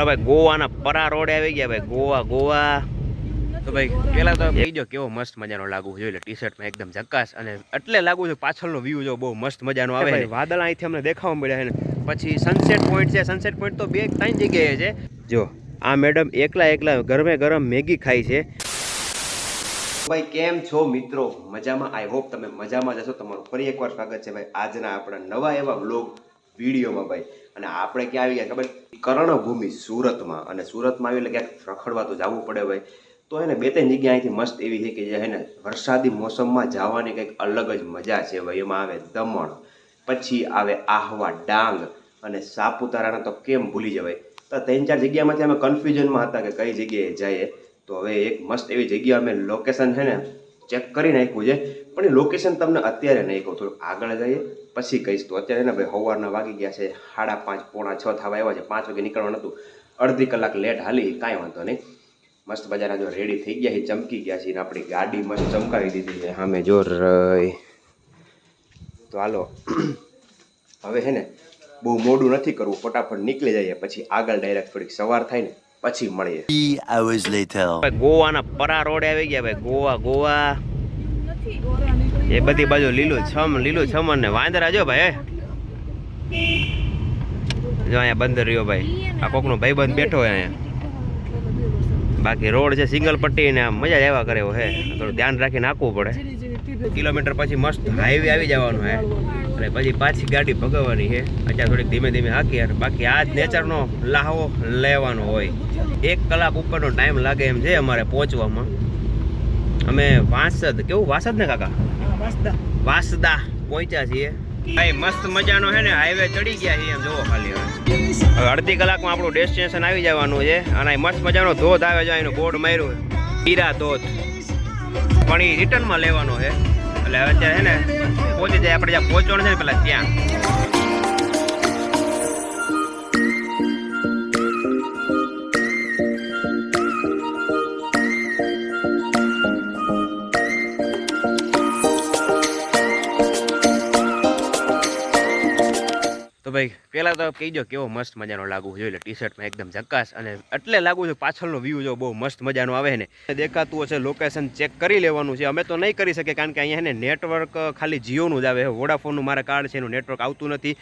હવે ગોવાના પરા રોડે આવી ગયા ભાઈ ગોવા ગોવા. તો ભાઈ પેલા તો કહી જો કેવો મસ્ત મજાનો લાગુ જોઈ લે ટી શર્ટમાં એકદમ ઝકાસ અને એટલે લાગુ છે પાછળનો વ્યૂ જો બહુ મસ્ત મજાનો આવે છે. વાદળ અહીંથી અમને દેખાવા મળ્યા છે પછી સનસેટ પોઈન્ટ છે સનસેટ પોઈન્ટ તો બે ત્રણ જગ્યાએ છે. જો આ મેડમ એકલા એકલા ગરમે ગરમ મેગી ખાય છે. ભાઈ કેમ છો મિત્રો? મજામાં? આઈ હોપ તમે મજામાં જશો તમારું ફરી એકવાર સ્વાગત છે ભાઈ આજના આપણા નવા એવા વ્લોગ વિડીયોમાં ભાઈ. અને આપણે ક્યાં આવી ગયા ખબર? કર્ણભૂમિ સુરતમાં. અને સુરતમાં આવી એટલે ક્યાંક રખડવા તો જવું પડે ભાઈ. તો એને બે ત્રણ જગ્યા અહીંથી મસ્ત એવી છે કે જે હે ને વરસાદી મોસમમાં જવાની કંઈક અલગ જ મજા છે ભાઈ. એમાં આવે દમણ, પછી આવે આહવા ડાંગ અને સાપુતારાના તો કેમ ભૂલી જવાય. તો ત્રણ ચાર જગ્યામાંથી અમે કન્ફ્યુઝનમાં હતા કે કઈ જગ્યાએ જઈએ. તો હવે એક મસ્ત એવી જગ્યા અમે લોકેશન છે ને ચેક કરી નાખ્યું છે. પણ એ લોકેશન તમને અત્યારે નહીં કહું થોડું આગળ જઈએ. પછી કહીશ તો અત્યારે ને ભાઈ સવારના વાગી ગયા છે સાડા પાંચ પોણા છ થવા આવ્યા છે પાંચ વાગે નીકળવાનું હતું. અડધી કલાક લેટ હાલી કાંઈ વાંધો નહીં. મસ્ત મજાના જો રેડી થઈ ગયા છે ચમકી ગયા છે ને આપણી ગાડી મસ્ત ચમકાવી દીધી છે સામે જો તો હાલો. હવે છે ને બહુ મોડું નથી કરવું ફટાફટ નીકળી જઈએ પછી આગળ ડાયરેક્ટ થોડીક સવાર થાય ને પછી મળીએ. ગોવાના પરા રોડે આવી ગયા ભાઈ ગોવા ગોવા. એ બધી બાજુ લીલું છમ લીલું છમ અને વાંદરા જો ભાઈ. જો અહીંયા બંદર રહ્યો ભાઈ. આ કોકનો ભાઈબંધ બેઠો હોય અહીંયા. બાકી રોડ છે સિંગલ પટ્ટી ને આમ મજા જ આવ્યા કરે હે. થોડું ધ્યાન રાખીને નાખવું પડે. કિલોમીટર પછી મસ્ત હાઈવે આવી જવાનું, હે. અને પછી પાછી ગાડી ભગાવવાની છે અત્યારે થોડીક ધીમે ધીમે હાકી યાર બાકી આ જ નેચરનો લાહવો લેવાનો હોય. એક કલાક ઉપરનો ટાઈમ લાગે એમ છે અમારે પહોંચવામાં. અમે વાંસદ કેવું વાસદ ને કાકા વાંસદા. પહોંચ્યા છીએ. ભાઈ મસ્ત મજાનો છે ને હાઈવે ચડી ગયા છીએ એમ જોવો ખાલી હવે. હવે અડધી કલાકમાં આપણું ડેસ્ટિનેશન આવી જવાનું છે અને મસ્ત મજાનો ધોધ આવે છે એનું બોર્ડ માર્યું. પીરા ધોધ. પણ એ રિટર્નમાં લેવાનો છે. એટલે હવે અત્યારે છે ને પહોંચી જાય આપણે જ્યાં પહોંચવાનું છે ને પેલા ત્યાં. ભાઈ, પહેલાં તો કહીજો કેવો મસ્ત મજાનો લાગુ જોઈ ટી શર્ટમાં એકદમ ઝકાસ અને એટલે લાગુ છે પાછળનો વ્યૂ જો બહુ મસ્ત મજાનો આવે ને. દેખાતું હશે લોકેશન ચેક કરી લેવાનું છે. અમે તો નહીં કરી શકીએ કારણ કે અહીંયા છે ને નેટવર્ક ખાલી જીઓનું જ આવે વોડાફોનનું મારા કાર્ડ છે, એનું નેટવર્ક આવતું નથી.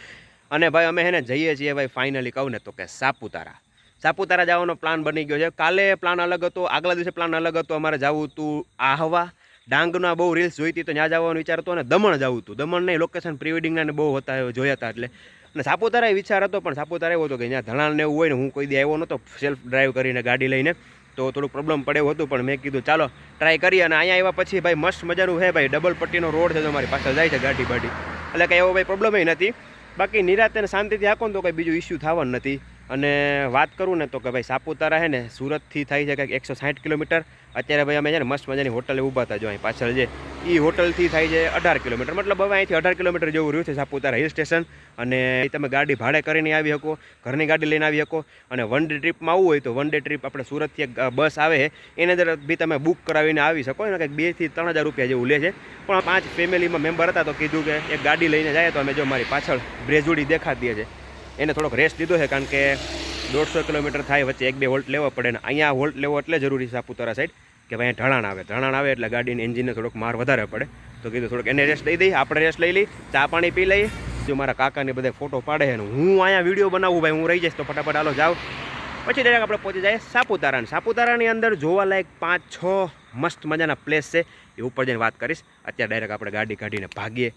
અને ભાઈ, અમે એને જઈએ છીએ ભાઈ ફાઇનલી કહું ને તો કે સાપુતારા. સાપુતારા જવાનો પ્લાન બની ગયો છે. કાલે પ્લાન અલગ હતો, આગલા દિવસે પ્લાન અલગ હતો. અમારે જવું હતું આહવા. ડાંગના બહુ રીલ્સ જોઈતી તો ત્યાં જવાનું વિચારતો અને દમણ જવું હતું. દમણ નહીં લોકેશન પ્રી વેડિંગના બહુ હતા, જોયા હતા એટલે. અને સાપુતારા વિચાર હતો, પણ સાપુતારા એવો હતો કે ત્યાં ધણાને એવું હોય ને હું કોઈ દે આવ્યો નહોતો સેલ્ફ ડ્રાઈવ કરીને ગાડી લઈને, તો થોડુંક પ્રોબ્લેમ પડે હતું, પણ મેં કીધું, ચાલો ટ્રાય કરીએ. અને અહીંયા આવ્યા પછી, ભાઈ, મસ્ત મજાનું છે, ભાઈ ડબલ પટ્ટીનો રોડ છે તો મારી પાસે જાય છે ગાડી બાડી એટલે કંઈ એવો ભાઈ પ્રોબ્લેમ નથી. બાકી નિરાતે શાંતિથી ને તો કંઈ બીજું ઇસ્યુ થવાનું નથી. અને વાત કરું ને તો કે ભાઈ સાપુતારા છે ને, સુરતથી થાય છે કંઈક એકસો સાઠ કિલોમીટર. અત્યારે ભાઈ અમે છે ને મસ્ત મજાની હોટલે ઊભા હતા જો અહીં પાછળ જે એ હોટલથી થાય છે અઢાર કિલોમીટર. મતલબ હવે અહીંથી અઢાર કિલોમીટર જેવું રહ્યું છે સાપુતારા હિલ સ્ટેશન અને તમે ગાડી ભાડે કરીને આવી શકો, ઘરની ગાડી લઈને આવી શકો અને વન ડે ટ્રીપમાં આવવું હોય તો વન ડે ટ્રીપ આપણે સુરતથી એક બસ આવે એની અંદર બી તમે બુક કરાવીને આવી શકો એને કંઈક બેથી ત્રણ હજાર રૂપિયા જેવું લે છે. પણ પાંચ ફેમિલીમાં મેમ્બર હતા તો કીધું કે એક ગાડી લઈને જાય તો અમે જો મારી પાછળ બ્રેજુડી દેખાતી છે એને થોડોક રેસ્ટ લીધો છે, કારણ કે દોઢસો કિલોમીટર થાય વચ્ચે એક બે વોલ્ટ લેવો પડે ને અહીંયા વોલ્ટ લેવો એટલે જરૂરી છે સાપુતારા સાઈડ કે ભાઈ ઢળાણ આવે. ઢળાણ આવે એટલે ગાડીની એન્જિનને થોડોક માર વધારે પડે. તો કીધું થોડોક એને રેસ્ટ દઈ દઈ, આપણે રેસ્ટ લઈ લઈ, ચા પાણી પી લઈએ. જો મારા કાકાને બધા ફોટો પાડે છે હું અહીંયા વીડિયો બનાવું ભાઈ, હું રહી જઈશ તો ફટાફટ હાલો જાઉં પછી ડાયરેક્ટ આપણે પહોંચી જાય સાપુતારા સાપુતારાની અંદર જોવાલાયક પાંચ, છ મસ્ત મજાના પ્લેસ છે. એ ઉપર જઈને વાત કરીશ. અત્યારે ડાયરેક્ટ આપણે ગાડી કાઢીને ભાગીએ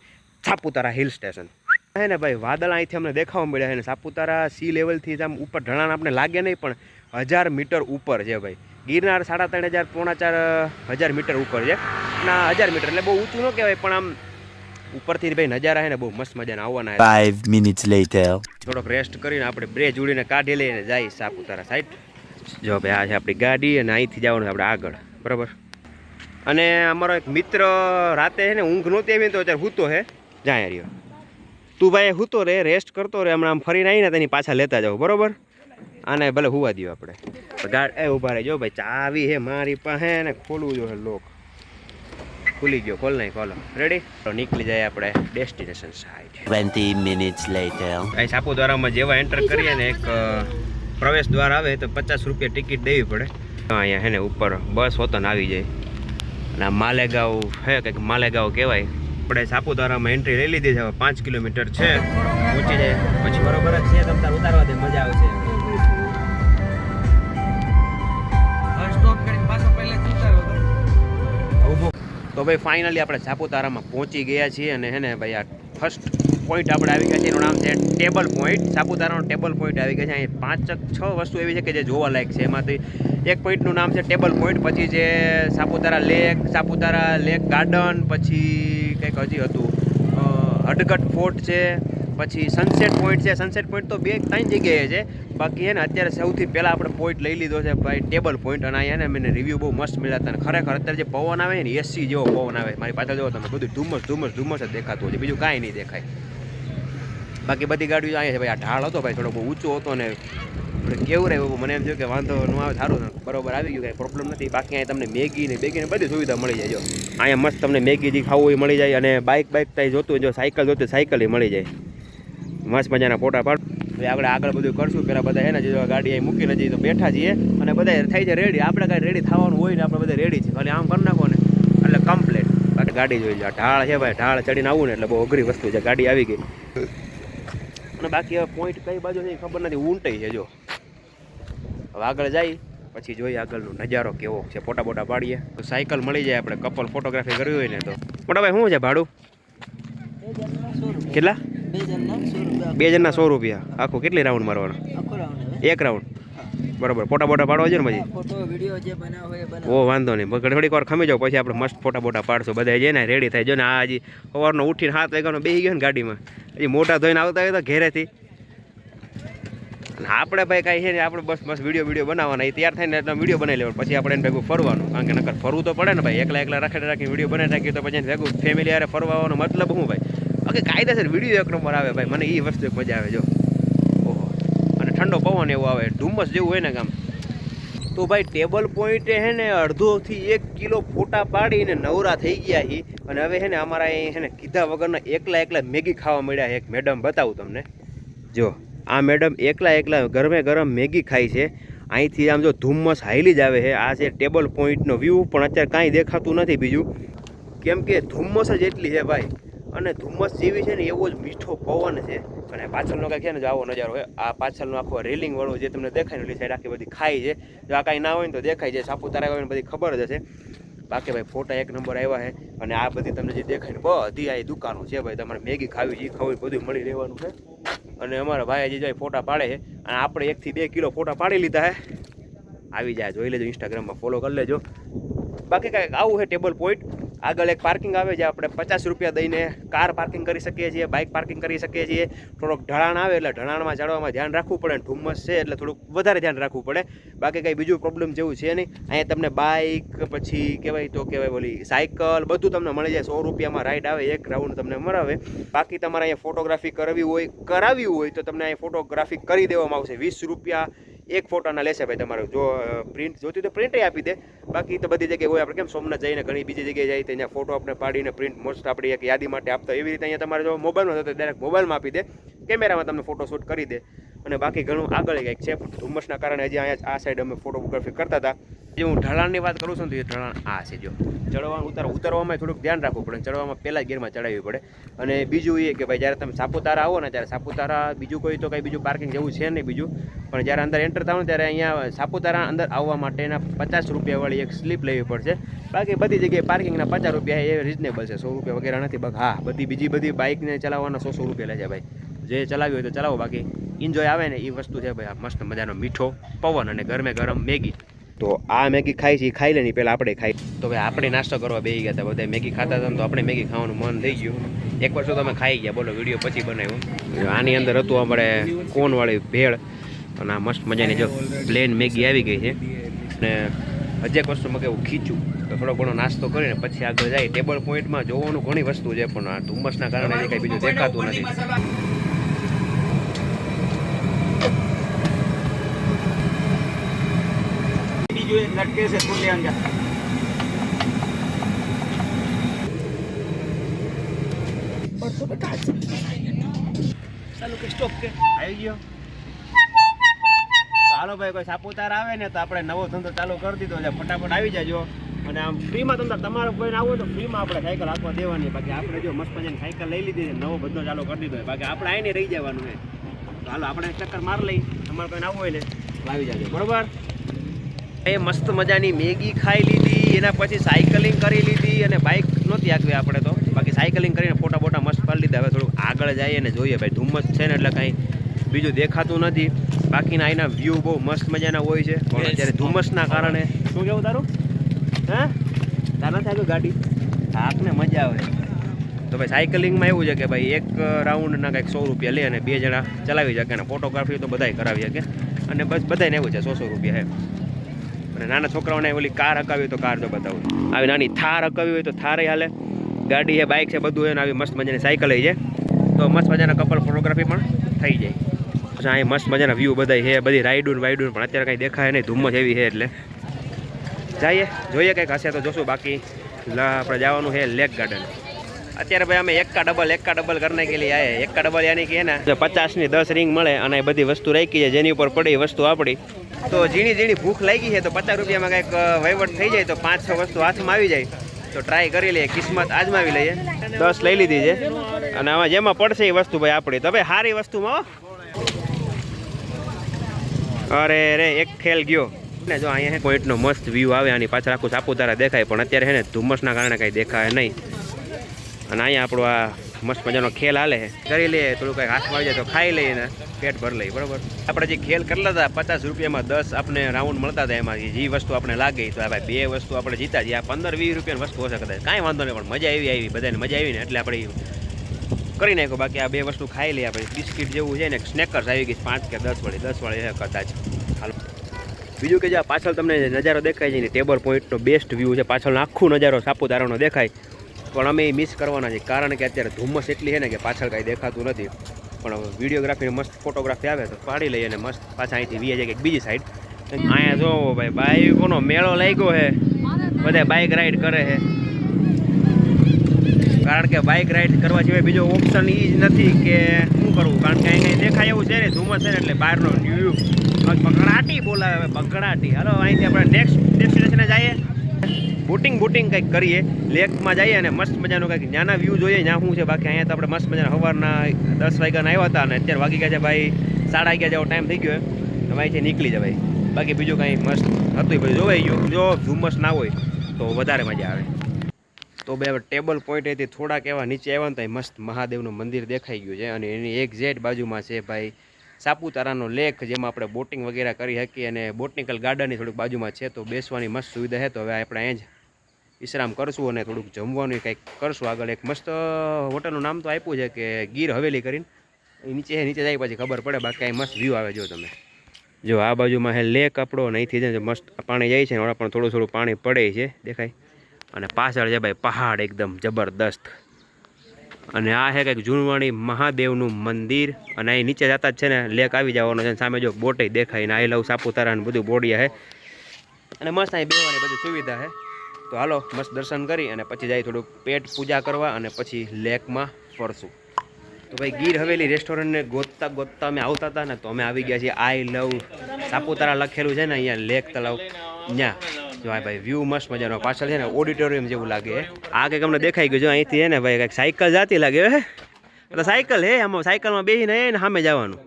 સાપુતારા હિલ સ્ટેશન હે ને ભાઈ વાદળ અહીંથી અમને દેખાવા મળ્યા છે ને. સાપુતારા સી લેવલથી આમ ઉપર ઢળાણ આપણે લાગે નહીં પણ હજાર મીટર ઉપર છે ભાઈ. ગિરનાર સાડા ત્રણ હજાર પોણા ચાર હજાર મીટર ઉપર છે. ના હજાર મીટર એટલે બહુ ઊંચું ન કહેવાય પણ આમ ઉપરથી ભાઈ નજારા છે ને બહુ મસ્ત મજાના આવવાના ફાઈવ મિનિટ્સ minutes થોડોક રેસ્ટ કરીને આપણે બ્રે જોડીને કાઢી લઈને જાય સાપુતારા સાઈડ જો ભાઈ આ છે આપણી ગાડી અને અહીંથી જવાનું છે આપણે આગળ. બરાબર? અને અમારો એક મિત્ર રાતે છે ને ઊંઘ નહોતી આવી તો અત્યારે હૂતો હે. જાય રહ્યો. તું ભાઈ હૂતો રે રેસ્ટ કરતો રે હમણાં આમ ફરીને આવીને તેની પાછા લેતા જાવ બરોબર? આને ભલે હુવા દો આપણે. ગાડ એ ઊભા રહેજો ભાઈ ચાવી હે મારી પાસે ને ખોલવું જોઈએ લોક. ખુલી ગયો ખોલ નહીં ખોલો. રેડી તો નીકળી જાય આપણે destination side Twenty minutes later. અહીં સાપુતારામાં જેવા એન્ટર કરીએ ને એક પ્રવેશ દ્વાર આવે તો પચાસ રૂપિયા ટિકિટ દેવી પડે. અહીંયા હે ને ઉપર બસ હોતન આવી જાય. અને આ માલેગાંવ હે કંઈક માલેગાંવ કહેવાય. આપણે સાપુતારામાં એન્ટ્રી લઈ લીધી છે. હવે પાંચ કિલોમીટર છે. પહોંચી જાય. પછી બરોબર જ છે. તમ તાર ઉતારવા દે. મજા આવશે. તો ભાઈ ફાઇનલી આપણે સાપુતારામાં પહોંચી ગયા છીએ અને હે ને ભાઈ આ ફર્સ્ટ પોઈન્ટ આપણે આવી ગયા છે એનું નામ છે ટેબલ પોઈન્ટ સાપુતારાનો ટેબલ પોઈન્ટ આવી ગયા છે. અહીં પાંચ છ વસ્તુ એવી છે કે જે જોવાલાયક છે. એમાંથી એક પોઈન્ટનું નામ છે ટેબલ પોઈન્ટ પછી છે Saputara lake Saputara lake garden પછી કંઈક હજી હતું હડગટ ફોર્ટ છે, પછી સનસેટ પોઈન્ટ છે. સનસેટ પોઈન્ટ તો બે ત્રણ જગ્યાએ છે. બાકી એને અત્યારે સૌથી પહેલાં આપણે પોઈન્ટ લઈ લીધો છે ભાઈ ટેબલ પોઈન્ટ અને અહીંયા મને રિવ્યૂ બહુ મસ્ત મળ્યા હતા. અને ખરેખર અત્યારે જે પવન આવે ને એસી જેવો પવન આવે. મારી પાછળ જોવો તમે, બધું ધુમ્મસ ધુમ્મસ ધુમ્મસ જ દેખાતું હોય છે. બીજું કાંઈ નહીં દેખાય. બાકી બધી ગાડીઓ અહીંયા છે. ભાઈ, આ ઢાળ હતો ભાઈ થોડો બહુ ઊંચો હતો ને કેવું રહ્યું મને એમ થયું કે વાંધો ન આવે, સારું બરોબર આવી ગયું, કંઈ પ્રોબ્લેમ નથી. બાકી અહીંયા તમને મેગી ને બેગી ને બધી સુવિધા મળી જાય, જો. અહીંયા મસ્ત તમને મેગી જે ખાવું એ મળી જાય અને બાઇક બાઇક ત્યાં જોતું હોય જો, સાયકલ જોતું સાયકલ મળી જાય. મસ્ત મજાના ફોટા પાડ. આપણે આગળ બધું કરશું, પેલા બધા હે જો ગાડી અહીં મૂકીને જઈએ તો બેઠા છીએ અને બધા થઈ જાય રેડી આપણે કાંઈ રેડી થવાનું હોય ને, આપણે બધા રેડી છે ખાલી આમ કરી નાખો ને, એટલે કમ્પ્લેટ ગાડી જોઈ લો ઢાળ છે ભાઈ, ઢાળ ચડીને આવું ને, એટલે બહુ અઘરી વસ્તુ છે. ગાડી આવી ગઈ. અને બાકી હવે પોઈન્ટ કઈ બાજુ છે ખબર નથી ઊંટાઈ છે જો. હવે આગળ જાય પછી જોઈએ આગળનો નજારો કેવો છે. ફોટા બોટા પાડીએ. તો સાયકલ મળી જાય આપણે કપલ ફોટોગ્રાફી કરવી હોય ને તો. મોટા ભાઈ શું છે ભાડું? કેટલા? બે જણના સો રૂપિયા. આખું કેટલી રાઉન્ડ મારવાનો? એક રાઉન્ડ બરોબર. ફોટા બોટા પાડવા છે ને પછી? ફોટો વીડિયો જે બનાવો હોય બનાવો. ઓ વાંધો નહીં. ઘણી થોડીક વાર ખમી જાવ પછી આપણે મસ્ત ફોટા બોટા પાડશું. બધા જઈને ને રેડી થાય. જો ને આ હજી સવારનો ઉઠીને હાથ વાગ્યાનો બેસી ગયો ને ગાડીમાં. હજી મોટા ધોઈને આવતા હોય તો ઘેરેથી. આપણે ભાઈ કાંઈ છે ને આપણે બસ બસ વીડિયો વીડિયો બનાવવાના. એ તૈયાર થાય ને એટલે વીડિયો બનાવી લેવાનું. પછી આપણે એને ભેગું ફરવાનું. કારણ કે નકર ફરવું તો પડે ને ભાઈ. એકલા એકલા રાખી રાખીને વીડિયો બનાવી નાખ્યું તો પછી ભેગું ફેમિલી યારે ફરવાનો મતલબ હું ભાઈ? ઓકે કાયદેસર વીડિયો એક નંબર આવે ભાઈ. મને એ વસ્તુ મજા આવે જો. ઠંડો પવન એવો આવે, ધુમ્મસ જેવું હોય ને કામ તો ભાઈ ટેબલ પોઈન્ટે હે ને અડધોથી એક કિલો ફોટા પાડીને નવરા થઈ ગયા હી. અને હવે હે ને અમારા અહીં હે ને કીધા વગરના એકલા એકલા મેગી ખાવા મળ્યા એક મેડમ બતાવું તમને. જો, આ મેડમ એકલા એકલા ગરમે ગરમ મેગી ખાય છે. અહીંથી આમ જો ધુમ્મસ હાઈલી જ આવે છે આ છે ટેબલ પોઈન્ટનો વ્યૂ પણ અત્યારે કાંઈ દેખાતું નથી બીજું. કેમ કે ધુમ્મસ જ એટલી છે ભાઈ. અને ધુમ્મસ જેવી છે ને એવો જ મીઠો પવન છે. અને પાછળનો કાંઈ છે ને જો આવો નજારો હોય આ પાછળનો આખો રેલિંગ વાળો જે તમને દેખાય ને સાઈડ આખી બધી ખાઈ છે. જો આ કાંઈ ના હોય ને તો દેખાય છે. સાપુતારા હોય ને બધી ખબર જ હશે. બાકી ભાઈ ફોટા એક નંબર આવ્યા છે અને આ બધી તમને જે દેખાય ને બધી આ દુકાનો છે ભાઈ. તમારે મેગી ખાવી છે ખાવી બધું મળી રહેવાનું છે. અને અમારા ભાઈ જે ફોટા પાડે છે. અને આપણે એકથી બે કિલો ફોટા પાડી લીધા છે આવી જાય, જોઈ લેજો ઇન્સ્ટાગ્રામમાં ફોલો કરી લેજો. બાકી કાંઈક આવું છે ટેબલ પોઈન્ટ આગળ એક પાર્કિંગ આવે છે, આપણે પચાસ રૂપિયા દઈને કાર પાર્કિંગ કરી શકીએ છીએ બાઇક પાર્કિંગ કરી શકીએ છીએ. થોડોક ઢળાણ આવે એટલે ઢળાણમાં ચડવામાં ધ્યાન રાખવું પડે ધુમ્મસ છે એટલે થોડુંક વધારે ધ્યાન રાખવું પડે. બાકી કંઈ બીજું પ્રોબ્લેમ જેવું છે નહીં. અહીંયા તમને બાઇક પછી કહેવાય તો કહેવાય બોલી સાયકલ બધું તમને મળી જાય. સો રૂપિયામાં રાઈડ આવે, એક રાઉન્ડ તમને મરાવે બાકી તમારે અહીંયા ફોટોગ્રાફી કરવી હોય કરાવી હોય તો તમને અહીંયા ફોટોગ્રાફી કરી દેવામાં આવશે. વીસ રૂપિયા એક ફોટાના લેશે ભાઈ તમારે. જો પ્રિન્ટ જોતી તો પ્રિન્ટ આપી દે. બાકી તો બધી જગ્યાએ હોય, આપણે કેમ સોમનાથ જઈને ઘણી બીજી જગ્યાએ જાય તો અહીંયા ફોટો આપણે પાડીને પ્રિન્ટ મોસ્ટ આપણી એક યાદી માટે આપતા એવી રીતે અહીંયા તમારે જો મોબાઈલમાં થતો ડાયરેક્ટ મોબાઈલમાં આપી દે. કેમેરામાં તમને ફોટો શૂટ કરી દે. અને બાકી ઘણું આગળ કંઈક છે. ધુમ્મસના કારણે હજી અહીંયા આ સાઈડ અમે ફોટોગ્રાફી કરતા હતા. જે હું ઢળાણની વાત કરું છું ને તો એ ઢળાણ આ છે, જો. ચડવાનું ઉતાર ઉતારવામાં થોડુંક ધ્યાન રાખવું પડે. ચડવામાં પહેલાં ગેરમાં ચડાવવી પડે. અને બીજું એ કે ભાઈ, જ્યારે તમે સાપુતારા આવો ને, ત્યારે સાપુતારા બીજું કોઈ તો કંઈ બીજું પાર્કિંગ જેવું છે નહીં બીજું. પણ જ્યારે અંદર એન્ટર થાવ ત્યારે અહીંયા સાપુતારા અંદર આવવા માટેના પચાસ રૂપિયાવાળી એક સ્લીપ લેવી પડશે. બાકી બધી જગ્યાએ પાર્કિંગના પચાસ રૂપિયા એ રિઝનેબલ છે. સો રૂપિયા વગેરે નથી. બગ હા, બધી બીજી બધી બાઇકને ચલાવવાના સો સો રૂપિયા લે છે ભાઈ. જે ચલાવી હોય તો ચલાવો. બાકી એન્જોય આવે ને એ વસ્તુ છે ભાઈ મસ્ત મજાનો મીઠો પવન અને ગરમે ગરમ મેગી. તો આ મેગી ખાઈ છે એ ખાઈ લે નહીં પહેલાં આપણે ખાઈ. તો ભાઈ આપણે નાસ્તો કરવા બેસી ગયા હતા બધા મેગી ખાતા હતા તો આપણે મેગી ખાવાનું મન થઈ ગયું. એક વર્ષો તમે ખાઈ ગયા, બોલો, વીડિયો પછી બનાવ્યો. આની અંદર હતું આપણે કોનવાળી ભેળ. અને આ મસ્ત મજાની જો પ્લેન મેગી આવી ગઈ છે. અને હજી એક વસ્તુ મગે એવું ખીચું. તો થોડો ઘણો નાસ્તો કરીને પછી આગળ જાય. ટેબલ પોઈન્ટમાં જોવાનું ઘણી વસ્તુ છે, પણ આ ધુમ્મસના કારણે કંઈ બીજું દેખાતું નથી. એક લટકે છે, ખુલ્લી અંદર. ચાલુ કે આવી ગયો. હાલો ભાઈ, કોઈ સાપુતારા આવે ને તો આપણે નવો ધંધો ચાલુ કરી દીધો ફટાફટ આવી જાજો. અને આમ ફ્રીમાં તમને તમારે કોઈને આવો તો ફ્રીમાં આપણે સાયકલ આપવા દેવાની. બાકી આપણે જો મસ્ત મજાની સાયકલ લઈ લીધી નવો બધો ચાલુ કરી દીધો બાકી આપણે આઈને રહી જવાનું છે. તો આપણે ચક્કર માર લઈ. તમારે કોઈને આવવું હોય ને આવી જાજો. બરોબર? એ મસ્ત મજાની મેગી ખાઈ લીધી એના પછી સાયકલિંગ કરી લીધી અને બાઇક નહોતી આગવી આપણે તો. બાકી સાયકલિંગ કરીને ફોટા બોટા મસ્ત પાડી લીધા. હવે થોડુંક આગળ જઈએ અને જોઈએ ભાઈ ધુમ્મસ છે ને એટલે કાંઈ બીજું દેખાતું નથી. બાકીના એના વ્યૂ બહુ મસ્ત મજાના હોય છે. પણ અત્યારે ધુમ્મસના કારણે શું કેવું તારું? હા? તારા આવ્યું ગાડી? હાકને મજા આવે. તો ભાઈ સાયકલિંગમાં એવું છે કે ભાઈ એક રાઉન્ડના કંઈક સો રૂપિયા લે અને બે જણા ચલાવી શકે અને ફોટોગ્રાફી તો બધાય કરાવી શકે. અને બસ બધાને એવું છે સો સો રૂપિયા છે અને નાના છોકરાઓને ઓલી કાર હકાવી તો કાર જો બતાવું. આવી નાની થાર હકાવી હોય તો થારે હાલે. ગાડી છે બાઇક છે, બધું હોય ને આવી મસ્ત મજાની સાયકલ છે. તો મસ્ત મજાના કપલ ફોટોગ્રાફી પણ થઈ જાય. પછી અહીં મસ્ત મજાના વ્યૂ બધા છે, બધી રાઈડુન વાઈડું પણ અત્યારે કંઈ દેખાય નહીં, ધુમ્મસ એવી છે એટલે. જઈએ, જોઈએ કંઈક, હશે તો જોશું. બાકી આપણે જવાનું છે લેક ગાર્ડન અત્યારે ભાઈ અમે એકા ડબલ એકા ડબલ કરને કે लिए આયે એકા ડબલ યાની કે ને, પચાસની દસ રિંગ મળે અને બધી વસ્તુ રાખી છે. જેની ઉપર પડી વસ્તુ આપણી તો ઝીણી ઝીણી ભૂખ લાગી છે, તો પચાસ રૂપિયામાં કંઈક વહીવટ થઈ જાય તો પાંચ, છ વસ્તુ હાથમાં આવી જાય. તો ટ્રાય કરી લઈએ, કિસ્મત આજમાવી લઈએ. દસ લઈ લીધી છે. અને આમાં જેમાં પડશે એ વસ્તુ ભાઈ આપણી. તો ભાઈ સારી વસ્તુમાં. અરે રે, એક ખેલ ગયો. ને જો અહીંયા પોઈન્ટનો મસ્ત વ્યૂ આવે, આની પાછળ આખું સાપુતારા દેખાય, પણ અત્યારે છે ને ધુમ્મસના કારણે કાંઈ દેખાય નહીં. અને અહીંયા આપણું આ મસ્ત મજાનો ખેલ હાલે કરી લઈએ, થોડું કંઈક હાથમાં આવી જાય તો ખાઈ લઈએ ને પેટ ભરી લઈએ, બરાબર? આપણે જે ખેલ કરેલા હતા, પચાસ રૂપિયામાં દસ આપણે રાઉન્ડ મળતા હતા એમાં જે વસ્તુ આપણે લાગી તો આ ભાઈ બે વસ્તુ આપણે જીતા છીએ આ પંદર વીસ રૂપિયાની વસ્તુ હશે કદાચ કાંઈ વાંધો નહીં, પણ મજા આવી આવી, બધાને મજા આવી ને એટલે આપણે કરી નાખ્યો. બાકી આ બે વસ્તુ ખાઈ લઈએ આપણે. બિસ્કિટ જેવું છે ને સ્નેકર્સ આવી ગઈ પાંચ કે દસ વાળી. દસ વાળી કદાચ. હાલો. બીજું કે જે પાછળ તમને જે નજારો દેખાય છે ને ટેબલ પોઈન્ટનો બેસ્ટ વ્યૂ છે. પાછળનો આખું નજારો સાપુતારાનો દેખાય. પણ અમે એ મિસ કરવાના છે કારણ કે અત્યારે ધુમ્મસ એટલી છે ને કે પાછળ કાંઈ દેખાતું નથી. પણ વિડીયોગ્રાફીને મસ્ત ફોટોગ્રાફી આવે તો પાડી લઈએ અને મસ્ત પાછા અહીંથી વીએ જાય બીજી સાઈડ અહીંયા જોવો ભાઈ બાઈકોનો મેળો લાગ્યો છે. બધા બાઇક રાઈડ કરે છે. કારણ કે બાઇક રાઈડ કરવા સિવાય બીજો ઓપ્શન એ જ નથી કે શું કરવું? કારણ કે અહીં કંઈ દેખાય એવું છે ને, ધુમ્મસ છે ને એટલે બહારનો વ્યૂ બગડાટી બોલાવે હવે, બગડાટી. હાલો, અહીંથી આપણે નેક્સ્ટ ડેસ્ટિનેશને જઈએ. બોટિંગ બોટિંગ કંઈક કરીએ લેકમાં જઈએ અને મસ્ત મજાનું કંઈક નાના વ્યૂ જોઈએ. જ્યાં શું છે, બાકી અહીંયા તો આપણે મસ્ત મજાના સવારના દસ વાગ્યાના આવ્યા હતા અને અત્યારે વાગી ગયા છે ભાઈ સાડા અગિયાર જેવો ટાઈમ થઈ ગયો હવે અહીંથી નીકળી જવાય. બાકી બીજું કાંઈ મસ્ત હતું બધું. જોવાઈ ગયું જો ધુમ્મસ ના હોય તો વધારે મજા આવે. તો બે ટેબલ પોઈન્ટ એથી થોડાક એવા નીચે આવ્યા ને તો મસ્ત મહાદેવનું મંદિર દેખાઈ ગયું છે અને એની એક્ઝેક્ટ બાજુમાં છે ભાઈ સાપુતારાનો લેક જેમાં આપણે બોટિંગ વગેરે કરી શકીએ અને બોટનિકલ ગાર્ડનની થોડીક બાજુમાં છે. તો બેસવાની મસ્ત સુવિધા છે. તો હવે આપણે અહીંયા જ વિશ્રામ કરશું અને થોડુંક જમવાનું કંઈક કરશું. આગળ એક મસ્ત હોટલનું નામ તો આપ્યું છે કે ગીર હવેલી કરીને. નીચે નીચે જાય પછી ખબર પડે. બાકી અહીં મસ્ત વ્યૂ આવે જો તમે. જો આ બાજુમાં હે લેક આપણો અને અહીંથી ને મસ્ત પાણી જાય છે ને ઓલા પણ થોડું થોડું પાણી પડે છે, દેખાય. અને પાછળ છે ભાઈ પહાડ એકદમ જબરદસ્ત. અને આ છે કંઈક જૂનવાણી મહાદેવનું મંદિર. અને અહીં નીચે જતા જ છે ને, લેક આવી જવાનો છે સામે જો બોટે દેખાય ને આઈ લવ સાપુતારા ને બધું બોડિયા છે અને મસ્ત અહીં બેવાની બધી સુવિધા છે તો હાલો મસ્ત દર્શન કરી અને પછી જાય થોડુંક પેટ પૂજા કરવા અને પછી લેકમાં ફરશું. તો ભાઈ ગીર હવેલી રેસ્ટોરન્ટને ગોતતા ગોતતા અમે આવતા હતા ને તો અમે આવી ગયા છીએ. આઈ લવ સાપુતારા લખેલું છે ને અહીંયા લેક તલાવ ત્યાં જો આ ભાઈ વ્યૂ મસ્ત મજાનો. પાછળ છે ને ઓડિટોરિયમ જેવું લાગે આ કંઈક અમને દેખાઈ ગયું જો અહીંથી છે ને ભાઈ કંઈક સાયકલ જાતી લાગે હે. એટલે સાયકલ હે આમાં સાયકલમાં બેસીને ને સામે જવાનું.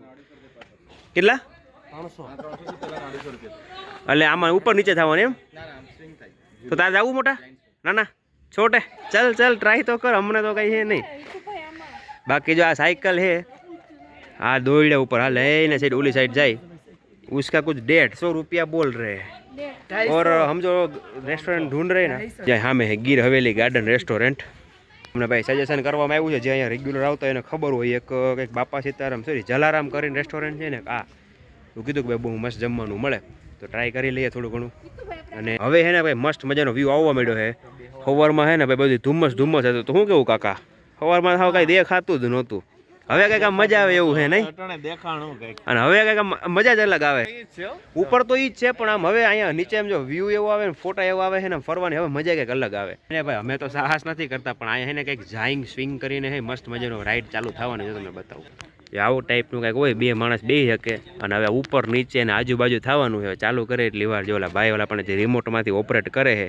કેટલા? એટલે આમાં ઉપર નીચે થવાનું એમ? તો તારે જવું મોટા ના ના છોટે ચાલ ચાલ ટ્રાય તો કર અમને તો કંઈ છે નહીં બાકી જો આ સાયકલ है हाँ दौड़े ऊपर हाँ लेने साइड उली साइड जाए उसका कुछ डेढ़ सौ रुपया बोल रहे हैं और हम जो रेस्टोरेंट ढूंढ रहे हैं ना જ્યાં સામે હે ગીર હવેલી ગાર્ડન રેસ્ટોરન્ટ અમને ભાઈ સજેશન કરવામાં આવ્યું છે જે અહીંયા રેગ્યુલર આવતા હોય એને ખબર હોય એક કંઈક બાપા સીતારામ સોરી જલારામ કરીને રેસ્ટોરન્ટ છે ને આ હું કીધું કે ભાઈ બહુ મસ્ત જમવાનું મળે તો ટ્રાય કરી લઈએ થોડું ઘણું. અને હવે હે ને ભાઈ મસ્ત મજાનો વ્યૂ આવવા માંડ્યો છે. સવારમાં હે ને ભાઈ બધું ધુમ્મસ ધુમ્મસ હતું. તો શું કેવું કાકા? સવારમાં સાવ કાંઈ દેખાતું જ નહોતું. હવે કંઈક આમ મજા આવે એવું છે નહીં? અને હવે કંઈક મજા જ અલગ આવે. ઉપર તો ઈ જ છે પણ આમ હવે અહીંયા નીચે એમ જો વ્યૂ એવો આવે ને ફોટા એવો આવે છે ને ફરવાની હવે મજા કંઈક અલગ આવે. અને ભાઈ અમે તો સાહસ નથી કરતા પણ અહીંયા હે ને કંઈક જાઈંગ સ્વિંગ કરીને હે મસ્ત મજાનો રાઈડ ચાલુ થવાની છે તમને બતાવું. જે આવું ટાઈપનું કાંઈક હોય, બે માણસ બે શકે. અને હવે ઉપર, નીચે અને આજુબાજુ થવાનું છે. ચાલુ કરે એટલી વાર. જો ભાઈ ઓલા પણ જે રિમોટમાંથી ઓપરેટ કરે છે,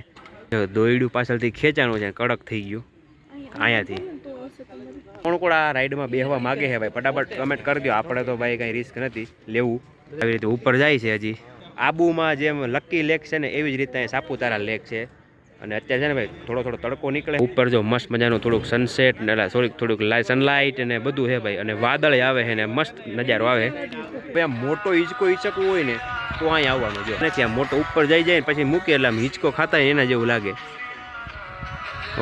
જો પાછળથી ખેંચાણું છે, કડક થઈ ગયું. અહીંયાથી. કોણ કોણ આ રાઈડમાં બેહવા માગે છે ભાઈ. ફટાફટ કમેન્ટ કરી દો આપણે તો ભાઈ કાંઈ રિસ્ક નથી લેવું. આવી રીતે ઉપર જાય છે હજી. આબુમાં જેમ લકી લેક છે ને, એવી જ રીતે સાપુતારા લેક છે. અને અત્યારે છે ને ભાઈ, થોડો થોડો તડકો નીકળે. ઉપર જો મસ્ત મજાનું થોડુંક સનસેટ ને થોડીક થોડુંક લાઈ સનલાઇટ ને બધું છે ભાઈ, અને વાદળ આવે છે ને મસ્ત નજારો આવે. ભાઈ, આમ મોટો હિંચકો હિંચકવું હોય ને, તો અહીં આવવાનું જો. નથી આમ મોટો ઉપર જઈ જાય ને, પછી મૂકે એટલે આમ હિંચકો ખાતા એના જેવું લાગે.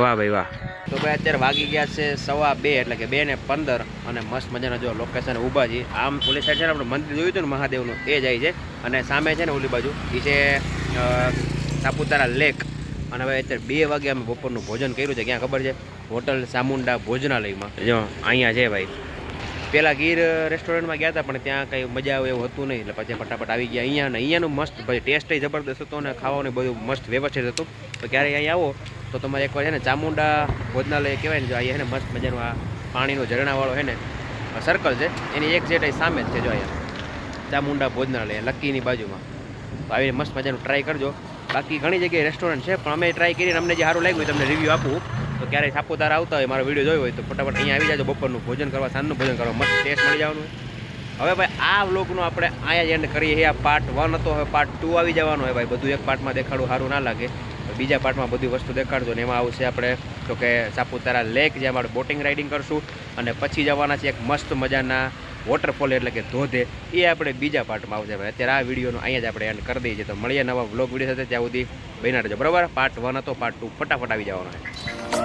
વાહ ભાઈ, વાહ. તો ભાઈ, અત્યારે વાગી ગયા છે સવા બે, એટલે કે બે ને પંદર, અને મસ્ત મજાના જો લોકેશન ઊભા છે. આમ ઓલી સાઈડ છે આપણે મંદિર જોયું હતું ને મહાદેવનું, એ જાય છે. અને સામે છે ને ઓલી બાજુ એ છે સાપુતારા લેક અને હવે અત્યારે બે વાગે અમે બપોરનું ભોજન કર્યું છે. ક્યાં ખબર છે? હોટલ સામુંડા ભોજનાલયમાં. જો, અહીંયા છે ભાઈ. પેલા ગીર રેસ્ટોરન્ટમાં ગયા હતા, પણ ત્યાં કંઈ મજા આવે એવું હતું નહીં. એટલે પછી ફટાફટ આવી ગયા અહીંયા અને અહીંયાનું મસ્ત ભાઈ ટેસ્ટ જબરદસ્ત હતો અને ખાવાનું બધું મસ્ત વ્યવસ્થિત હતું. તો ક્યારે અહીંયા આવો, તો તમારે એકવાર છે ને ચામુંડા ભોજનાલય કહેવાય ને, જો અહીંયા છે ને મસ્ત મજાનું આ પાણીનો ઝરણાવાળો છે ને સર્કલ છે, એની એક જેટ સામે જ છે, જો અહીંયા. ચામુંડા ભોજનાલય, લક્કીની બાજુમાં. તો આવીને મસ્ત મજાનું ટ્રાય કરજો. બાકી ઘણી જગ્યાએ રેસ્ટોરન્ટ છે, પણ અમે ટ્રાય કરીને અમને જે સારું લાગ્યું તમને રિવ્યૂ આપું. તો ક્યારેય સાપુતારા આવતા હોય, મારો વીડિયો જોયો હોય, તો ફટાફટ અહીંયા આવી જાજો બપોરનું ભોજન કરવા, સાંજનું ભોજન કરવા. મસ્ત ટેસ્ટ મળી જવાનું. હવે ભાઈ, આ વ્લોગનો આપણે અહીંયા જ એન્ડ કરીએ આ પાર્ટ વન હતો, હવે પાર્ટ ટુ આવી જવાનો હોય ભાઈ. બધું એક પાર્ટમાં દેખાડવું સારું ના લાગે. બીજા પાર્ટમાં બધી વસ્તુ દેખાડજો ને એમાં આવશે આપણે તો કે સાપુતારા લેક જ્યાં આપણે બોટિંગ રાઇડિંગ કરશું. અને પછી જવાના છે એક મસ્ત મજાના વોટરફોલ એટલે કે ધોધે, એ આપણે બીજા પાર્ટમાં આવશે. ભાઈ અત્યારે આ વિડીયોનો અહીંયા જ આપણે એન્ડ કરી દઈએ છીએ. તો મળીએ નવા બ્લોગ વીડિયો સાથે. ત્યાં સુધી બન્યા રહેજો. બરાબર? પાર્ટ વન હતો. પાર્ટ ટુ ફટાફટ આવી જવાનો છે.